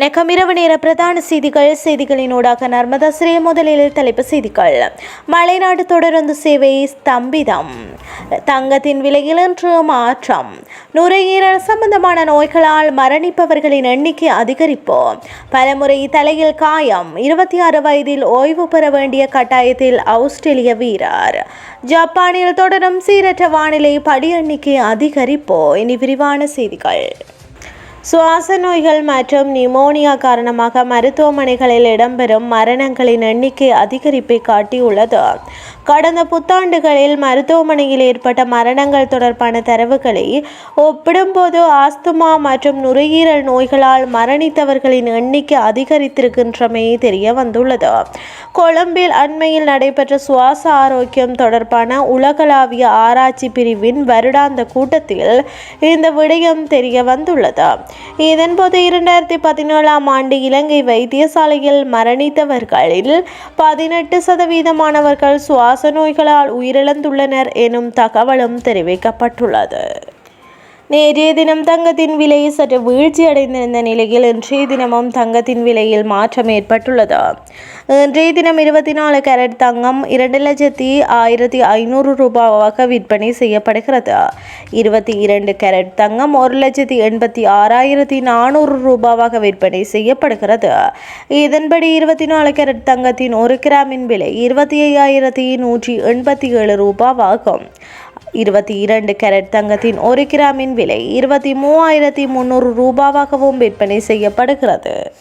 வணக்கம். இரவு நேர பிரதான செய்திகள். செய்திகளினூடாக நர்மதா ஸ்ரீ முதலில் தலைப்பு செய்திகள். மலைநாடு தொடருந்து சேவை ஸ்தம்பிதம். தங்கத்தின் விலையில் இன்று மாற்றம். நுரையீரல் சம்பந்தமான நோய்களால் மரணிப்பவர்களின் எண்ணிக்கை அதிகரிப்பு. பலமுறை தலையில் காயம். இருபத்தி ஆறு வயதில் ஓய்வு பெற வேண்டிய கட்டாயத்தில் ஆஸ்திரேலிய வீரர். ஜப்பானில் தொடரும் சீரற்ற வானிலை படி எண்ணிக்கை அதிகரிப்பு. இனி விரிவான செய்திகள். சுவாச நோய்கள் மற்றும் நிமோனியா காரணமாக மருத்துவமனைகளில் இடம்பெறும் மரணங்களின் எண்ணிக்கை அதிகரிப்பை காட்டியுள்ளது. கடந்த புத்தாண்டுகளில் மருத்துவமனையில் ஏற்பட்ட மரணங்கள் தொடர்பான தரவுகளை ஒப்பிடும்போது ஆஸ்துமா மற்றும் நுரையீரல் நோய்களால் மரணித்தவர்களின் எண்ணிக்கை அதிகரித்திருக்கின்றமை தெரிய வந்துள்ளது கொழும்பில் அண்மையில் நடைபெற்ற சுவாச ஆரோக்கியம் தொடர்பான உலகளாவிய ஆராய்ச்சி பிரிவின் வருடாந்த கூட்டத்தில் இந்த விடயம் தெரிய வந்துள்ளது இதன்போது இரண்டாயிரத்தி பதினேழாம் ஆண்டு இலங்கை வைத்தியசாலையில் மரணித்தவர்களில் பதினெட்டு சதவீதமானவர்கள் சுவாச நோய்களால் உயிரிழந்துள்ளனர் எனும் தகவலும் தெரிவிக்கப்பட்டுள்ளது. நேற்றைய தினம் தங்கத்தின் விலை சற்று வீழ்ச்சி அடைந்திருந்த நிலையில் இன்றைய தினமும் தங்கத்தின் விலையில் மாற்றம் ஏற்பட்டுள்ளது. இன்றைய தினம் இருபத்தி நாலு கேரட் தங்கம் இரண்டு லட்சத்தி ஆயிரத்தி ஐநூறு ரூபாவாக விற்பனை செய்யப்படுகிறது. இருபத்தி இரண்டு கேரட் தங்கம் ஒரு லட்சத்தி எண்பத்தி ஆறாயிரத்தி நானூறு ரூபாவாக விற்பனை செய்யப்படுகிறது. இதன்படி இருபத்தி நாலு கேரட் தங்கத்தின் ஒரு கிராமின் விலை இருபத்தி ஐயாயிரத்தி நூற்றி எண்பத்தி ஏழு ரூபாவாகும். இருபத்தி இரண்டு கேரட் தங்கத்தின் ஒரு கிராமின் விலை இருபத்தி மூவாயிரத்தி முந்நூறு ரூபாவாகவும் விற்பனை செய்யப்படுகிறது.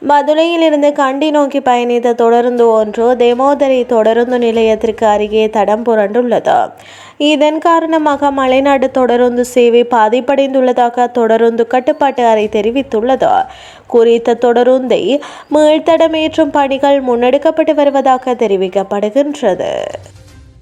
மதுரையில் இருந்து கண்டி நோக்கி பயணித்த தொடருந்து ஒன்று தேமோதரி தொடருந்து நிலையத்திற்கு அருகே தடம் புரண்டுள்ளது. இதன் காரணமாக மலைநாடு தொடருந்து சேவை பாதிப்படைந்துள்ளதாக தொடருந்து கட்டுப்பாட்டு அறை தெரிவித்துள்ளது. குறித்த தொடருந்தை மீள்தடமேற்றும் பணிகள் முன்னெடுக்கப்பட்டு வருவதாக தெரிவிக்கப்படுகின்றது.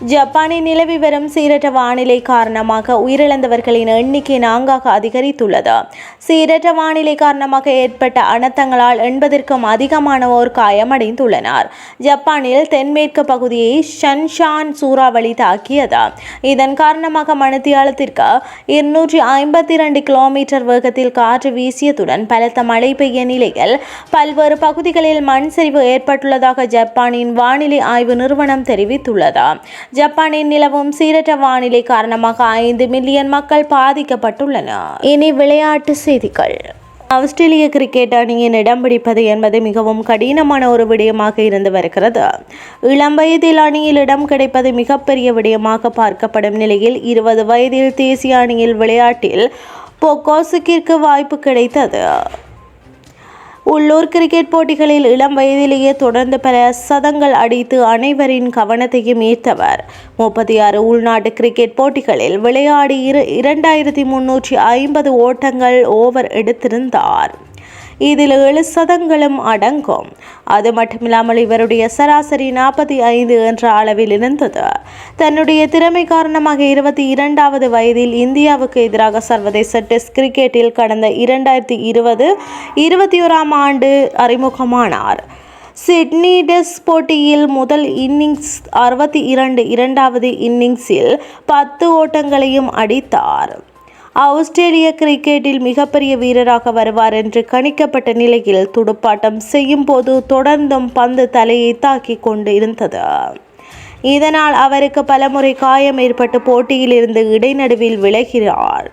ஜப்பானில் நிலவி வரும் சீரற்ற வானிலை காரணமாக உயிரிழந்தவர்களின் எண்ணிக்கை நான்காக அதிகரித்துள்ளது. சீரற்ற வானிலை காரணமாக ஏற்பட்ட அனர்த்தங்களால் எண்பதற்கும் அதிகமானோர் காயமடைந்துள்ளனர். ஜப்பானில் தென்மேற்கு பகுதியை ஷன்ஷான் சூறாவளி தாக்கியது. இதன் காரணமாக மணித்தியாலத்திற்கு இருநூற்றி ஐம்பத்தி இரண்டு கிலோமீட்டர் வேகத்தில் காற்று வீசியதுடன் பலத்த மழை பெய்ய நிலையில் பல்வேறு பகுதிகளில் மண் சரிவு ஏற்பட்டுள்ளதாக ஜப்பானின் வானிலை ஆய்வு நிறுவனம் தெரிவித்துள்ளது. ஜப்பானில் நிலவும் சீரற்ற வானிலை காரணமாக ஐந்து மில்லியன் மக்கள் பாதிக்கப்பட்டுள்ளனர். இனி விளையாட்டு செய்திகள். ஆஸ்திரேலிய கிரிக்கெட் அணியின் இடம் பிடிப்பது என்பது மிகவும் கடினமான ஒரு விடயமாக இருந்து வருகிறது. இளம் வயதில் அணியில் இடம் கிடைப்பது மிகப்பெரிய விடயமாக பார்க்கப்படும் நிலையில் இருபது வயதில் தேசிய அணியில் விளையாட்டில் பொக்கோசுக்கிற்கு வாய்ப்பு கிடைத்தது. உள்ளூர் கிரிக்கெட் போட்டிகளில் இளம் வயதிலேயே தொடர்ந்து பல சதங்கள் அடித்து அனைவரின் கவனத்தையும் ஈர்த்தவர். முப்பத்தி ஆறு உள்நாட்டு கிரிக்கெட் போட்டிகளில் விளையாடி இரு இரண்டாயிரத்தி முன்னூற்றி ஐம்பது ஓட்டங்கள் ஓவர் எடுத்திருந்தார். இதில் ஏழு சதங்களும் அடங்கும். அது மட்டுமில்லாமல் இவருடைய சராசரி நாற்பத்தி ஐந்து என்ற அளவில் இருந்தது. தன்னுடைய திறமை காரணமாக இருபத்தி இரண்டாவது வயதில் இந்தியாவுக்கு எதிராக சர்வதேச டெஸ்ட் கிரிக்கெட்டில் கடந்த இரண்டாயிரத்தி இருபது இருபத்தி ஓராம் ஆண்டு அறிமுகமானார். சிட்னி டெஸ்ட் போட்டியில் முதல் இன்னிங்ஸ் அறுபத்தி இரண்டு இரண்டாவது இன்னிங்ஸில் பத்து ஓட்டங்களையும் அடித்தார். ஆஸ்திரேலிய கிரிக்கெட்டில் மிகப்பெரிய வீரராக வருவார் என்று கணிக்கப்பட்ட நிலையில் துடுப்பாட்டம் செய்யும் போது தொடர்ந்தும் பந்து தலையை தாக்கி கொண்டு இருந்தது இதனால் அவருக்கு பலமுறை காயம் ஏற்பட்டு போட்டியிலிருந்து இடைநடுவில் விலகிறார்.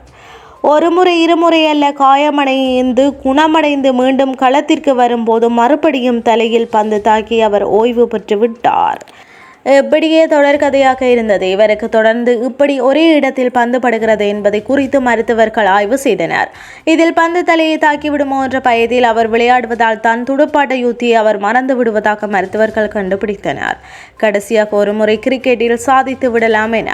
ஒருமுறை இருமுறை அல்ல காயமடைந்து குணமடைந்து மீண்டும் களத்திற்கு வரும்போது மறுபடியும் தலையில் பந்து தாக்கி அவர் ஓய்வு பெற்று விட்டார். எப்படியே தொடர்கதையாக இருந்தது. இவருக்கு தொடர்ந்து இப்படி ஒரே இடத்தில் பந்து படுகிறது என்பதை குறித்து மருத்துவர்கள் ஆய்வு செய்தனர். இதில் பந்து தலையை தாக்கிவிடுமோ என்ற பயத்தில் அவர் விளையாடுவதால் தான் துடுப்பாட்ட யுத்தியை அவர் மறந்து விடுவதாக மருத்துவர்கள் கண்டுபிடித்தனர். கடைசியாக ஒரு முறை கிரிக்கெட்டில் சாதித்து விடலாம் என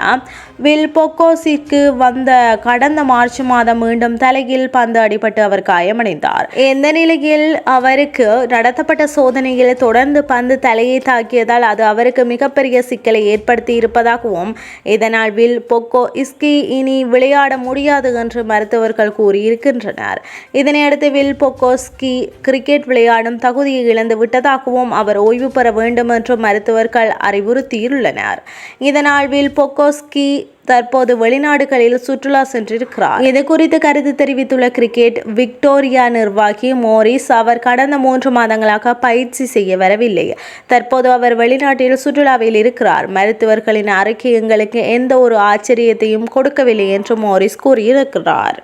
வில் பொக்கோசிக்கு வந்த கடந்த மார்ச் மாதம் மீண்டும் தலையில் பந்து அடிபட்டு அவர் காயமடைந்தார். இந்த நிலையில் அவருக்கு நடத்தப்பட்ட சோதனையில் தொடர்ந்து பந்து தலையை தாக்கியதால் அது அவருக்கு மிகப்பெரிய சிக்கலை ஏற்படுத்தி இருப்பதாகவும் இதனால் வில் பொக்கோ இஸ்கி இனி விளையாட முடியாது என்று மருத்துவர்கள் கூறியிருக்கின்றனர். இதனையடுத்து வில் பொக்கோஸ்கி கிரிக்கெட் விளையாடும் தகுதியை இழந்து விட்டதாகவும் அவர் ஓய்வு பெற வேண்டும் என்றும் மருத்துவர்கள் அறிவுறுத்தியுள்ளனர். இதனால் வில் பொக்கோஸ்கி தற்போது வெளிநாடுகளில் சுற்றுலா சென்றிருக்கிறார். இது குறித்து கருத்து தெரிவித்துள்ள கிரிக்கெட் விக்டோரியா நிர்வாகி மோரிஸ் அவர் கடந்த மூன்று மாதங்களாக பயிற்சி செய்ய வரவில்லை. தற்போது அவர் வெளிநாட்டில் சுற்றுலாவில் இருக்கிறார். மருத்துவர்களின் அறிக்கை எங்களுக்கு எந்த ஒரு ஆச்சரியத்தையும் கொடுக்கவில்லை என்று மோரிஸ் கூறியிருக்கிறார்.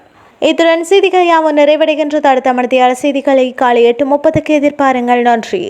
இத்துடன் செய்திகள் யாவும் நிறைவடைகின்றது. அடுத்த மணித்தியால் செய்திகளை காலை எட்டு முப்பதுக்கு எதிர்பாருங்கள். நன்றி.